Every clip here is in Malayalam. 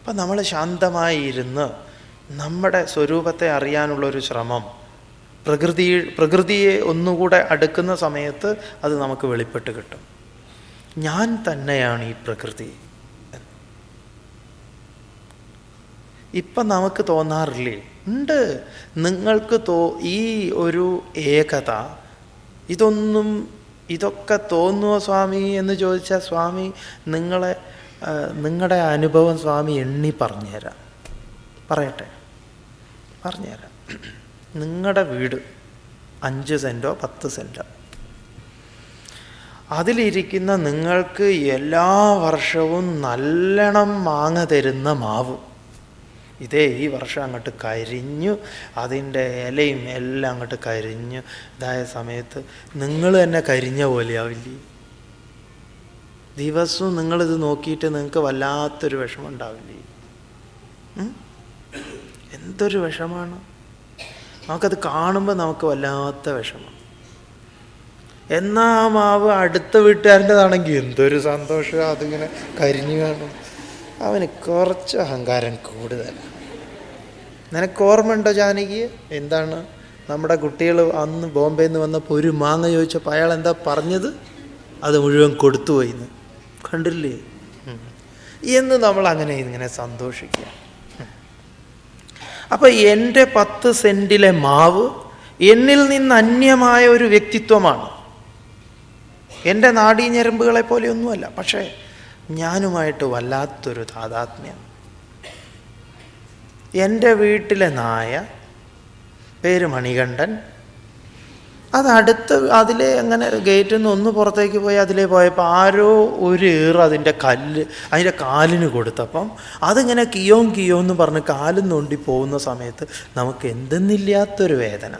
അപ്പം നമ്മൾ ശാന്തമായി ഇരുന്ന് നമ്മുടെ സ്വരൂപത്തെ അറിയാനുള്ളൊരു ശ്രമം. പ്രകൃതി പ്രകൃതിയെ ഒന്നുകൂടെ അടുക്കുന്ന സമയത്ത് അത് നമുക്ക് വെളിപ്പെട്ട് കിട്ടും. ഞാൻ തന്നെയാണ് ഈ പ്രകൃതി ഇപ്പം നമുക്ക് തോന്നാറില്ലേ? ഉണ്ട്. നിങ്ങൾക്ക് തോ ഈ ഒരു ഏകത ഇതൊന്നും ഇതൊക്കെ തോന്നുമോ സ്വാമി എന്ന് ചോദിച്ചാൽ സ്വാമി നിങ്ങളെ നിങ്ങളുടെ അനുഭവം സ്വാമി എണ്ണി പറഞ്ഞുതരാം പറയട്ടെ? പറഞ്ഞുതരാം നിങ്ങളുടെ വീട് അഞ്ച് സെന്റോ പത്ത് സെന്റോ അതിലിരിക്കുന്ന നിങ്ങൾക്ക് എല്ലാ വർഷവും നല്ലോണം മാങ്ങ തരുന്ന മാവ്. ഇതേ ഈ വർഷം അങ്ങോട്ട് കരിഞ്ഞു അതിന്റെ ഇലയും എല്ലാം അങ്ങോട്ട് കരിഞ്ഞു. ഇതായ സമയത്ത് നിങ്ങൾ തന്നെ കരിഞ്ഞ പോലെയാവില്ലേ? ദിവസവും നിങ്ങളിത് നോക്കിയിട്ട് നിങ്ങൾക്ക് വല്ലാത്തൊരു വിഷമം ഉണ്ടാവില്ലേ? എന്തൊരു വിഷമാണ്? നമുക്കത് കാണുമ്പോൾ നമുക്ക് വല്ലാത്ത വിഷമം. എന്നാ മാവ് അടുത്ത വീട്ടുകാരന്റെതാണെങ്കിൽ എന്തൊരു സന്തോഷം അതിങ്ങനെ കരിഞ്ഞു കാണും. അവന് കുറച്ച് അഹങ്കാരം കൂടുതലാണ് നിനക്ക് ഓർമ്മയുണ്ടോ ജാനകി? എന്താണ്? നമ്മുടെ കുട്ടികൾ അന്ന് ബോംബെയിൽ നിന്ന് വന്നപ്പോൾ ഒരു മാങ്ങ ചോദിച്ചപ്പോൾ അയാൾ എന്താ പറഞ്ഞത്? അത് മുഴുവൻ കൊടുത്തുപോയി എന്ന് കണ്ടില്ലേ. എന്ന് നമ്മൾ അങ്ങനെ ഇങ്ങനെ സന്തോഷിക്കുക. അപ്പം എന്റെ പത്ത് സെന്റിലെ മാവ് എന്നിൽ നിന്ന് അന്യമായ ഒരു വ്യക്തിത്വമാണ്. എന്റെ നാടീഞ്ഞരമ്പുകളെ പോലെയൊന്നുമല്ല പക്ഷേ ഞാനുമായിട്ട് വല്ലാത്തൊരു താതാത്മ്യം. എന്റെ വീട്ടിലെ നായ പേര് മണികണ്ഠൻ അത് അടുത്ത് അതിലെ അങ്ങനെ ഗേറ്റിൽ നിന്ന് ഒന്ന് പുറത്തേക്ക് പോയി അതിലേ പോയപ്പോൾ ആരോ ഒരു ഏറ് അതിന്റെ കല്ല് അതിന്റെ കാലിന് കൊടുത്തപ്പം അതിങ്ങനെ കിയോം കിയോ എന്ന് പറഞ്ഞ് കാലും നോണ്ടി പോകുന്ന സമയത്ത് നമുക്ക് എന്തെന്നില്ലാത്തൊരു വേദന.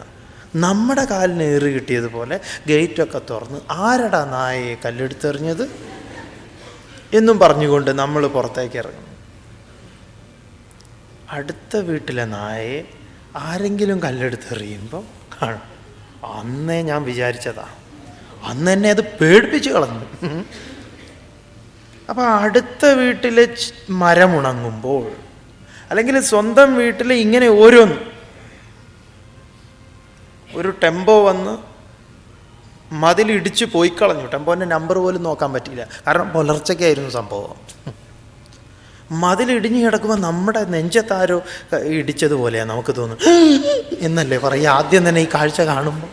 നമ്മുടെ കാലിന് ഏറ് കിട്ടിയതുപോലെ ഗേറ്റൊക്കെ തുറന്ന് ആരടാ നായയെ കല്ലെടുത്തെറിഞ്ഞത്? എന്നും പറഞ്ഞുകൊണ്ട് നമ്മൾ പുറത്തേക്ക് ഇറങ്ങും. അടുത്ത വീട്ടിലെ നായയെ ആരെങ്കിലും കല്ലെടുത്തെറിയുമ്പോൾ കാണും. അന്നേ ഞാൻ വിചാരിച്ചതാ. അന്ന് എന്നെ അത് പേടിപ്പിച്ച് കളഞ്ഞു. അപ്പോൾ അടുത്ത വീട്ടിലെ മരമുണങ്ങുമ്പോൾ അല്ലെങ്കിൽ സ്വന്തം വീട്ടിൽ ഇങ്ങനെ ഓരോന്ന് ഒരു ടെമ്പോ വന്ന് മതിലിടിച്ച് പോയിക്കളഞ്ഞു ടെമ്പോന്റെ നമ്പർ പോലും നോക്കാൻ പറ്റിയില്ല. കാരണം പുലർച്ചയ്ക്കായിരുന്നു സംഭവം. മതിലിടിഞ്ഞ് കിടക്കുമ്പോൾ നമ്മുടെ നെഞ്ചത്താരോ ഇടിച്ചതുപോലെയാണ് നമുക്ക് തോന്നുന്നു എന്നല്ലേ പറയുക ആദ്യം തന്നെ ഈ കാഴ്ച കാണുമ്പോൾ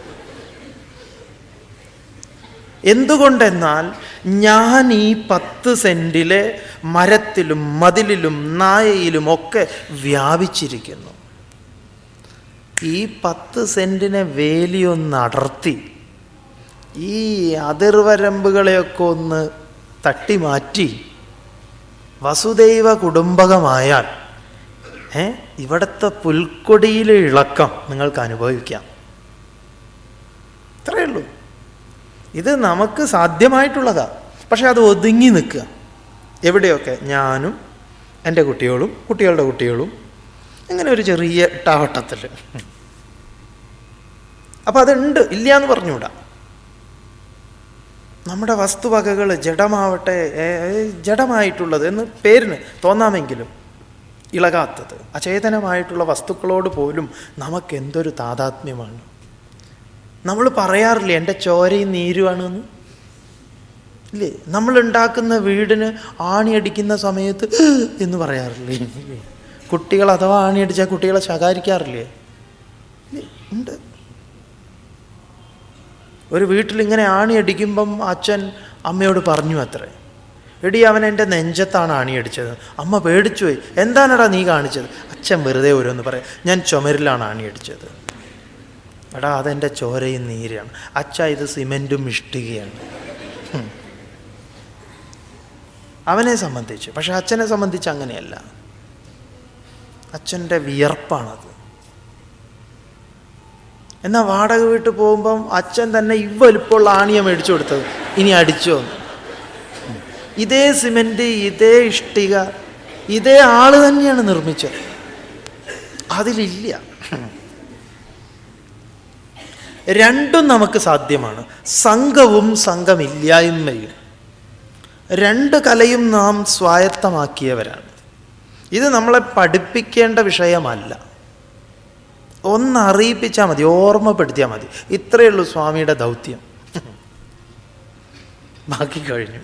എന്തുകൊണ്ടെന്നാൽ ഞാൻ ഈ പത്ത് സെന്റിലെ മരത്തിലും മതിലിലും നായയിലും ഒക്കെ വ്യാപിച്ചിരിക്കുന്നു. ഈ പത്ത് സെന്റിനെ വേലിയൊന്ന് അടർത്തി ഈ അതിർവരമ്പുകളെയൊക്കെ ഒന്ന് തട്ടി മാറ്റി വസുദൈവ കുടുംബകമായാൽ ഏ ഇവിടുത്തെ പുൽക്കൊടിയിലെ ഇളക്കം നിങ്ങൾക്ക് അനുഭവിക്കാം. ഇത്രയേ ഉള്ളൂ. ഇത് നമുക്ക് സാധ്യമായിട്ടുള്ളതാ. പക്ഷെ അത് ഒതുങ്ങി നിൽക്കുക. എവിടെയൊക്കെ? ഞാനും എന്റെ കുട്ടികളും കുട്ടികളുടെ കുട്ടികളും ഇങ്ങനെ ഒരു ചെറിയ ഇട്ടാവട്ടത്തിൽ. അപ്പം അതുണ്ട്. ഇല്ല എന്ന് പറഞ്ഞുകൂടാ. നമ്മുടെ വസ്തുവകകൾ ജഡമാവട്ടെ ജഡമായിട്ടുള്ളത് എന്ന് പേരിന് തോന്നാമെങ്കിലും ഇളകാത്തത്. അചേതനമായിട്ടുള്ള വസ്തുക്കളോട് പോലും നമുക്ക് എന്തൊരു താതാത്മ്യമാണ്? നമ്മൾ പറയാറില്ല എന്റെ ചോരയും നീരുവാണെന്ന് ഇല്ലേ? നമ്മളുണ്ടാക്കുന്ന വീടിന് ആണിയടിക്കുന്ന സമയത്ത് എന്ന് പറയാറില്ലേ? കുട്ടികൾ അഥവാ ആണിയടിച്ചാൽ കുട്ടികളെ ശകാരിക്കാറില്ലേ? ഉണ്ട്. ഒരു വീട്ടിൽ ഇങ്ങനെ ആണിയടിക്കുമ്പം അച്ഛൻ അമ്മയോട് പറഞ്ഞു അത്രേ. എടി അവൻ എന്റെ നെഞ്ചത്താണ് ആണിയടിച്ചത് അമ്മ പേടിച്ചു പോയി. എന്താണടാ നീ കാണിച്ചത്? അച്ഛൻ വെറുതെ ഓരോന്ന് പറയാം. ഞാൻ ചുമരിലാണ് ആണിയടിച്ചത് എടാ അതെന്റെ ചോരയും നീരാണ് അച്ഛ ഇത് സിമെന്റും ഇഷ്ടികയാണ്. അവനെ സംബന്ധിച്ച്. പക്ഷെ അച്ഛനെ സംബന്ധിച്ച് അങ്ങനെയല്ല. അച്ഛന്റെ വിയർപ്പാണത്. എന്നാൽ വാടക വീട്ടിൽ പോകുമ്പം അച്ഛൻ തന്നെ ഇവലിപ്പുള്ള ആണിയ മേടിച്ചു കൊടുത്തത്. ഇനി അടിച്ചോ? ഇതേ സിമെന്റ് ഇതേ ഇഷ്ടിക ഇതേ ആൾ തന്നെയാണ് നിർമ്മിച്ചത്. അതിലില്ല. രണ്ടും നമുക്ക് സാധ്യമാണ്. സംഘവും സംഘമില്ലായ്മയും. രണ്ട് കലയും നാം സ്വായത്തമാക്കിയവരാണ്. ഇത് നമ്മളെ പഠിപ്പിക്കേണ്ട വിഷയമല്ല. ഒന്ന് അറിയിപ്പിച്ചാൽ മതി ഓർമ്മപ്പെടുത്തിയാൽ മതി. ഇത്രയേ ഉള്ളൂ സ്വാമിയുടെ ദൗത്യം. ബാക്കി കഴിഞ്ഞു.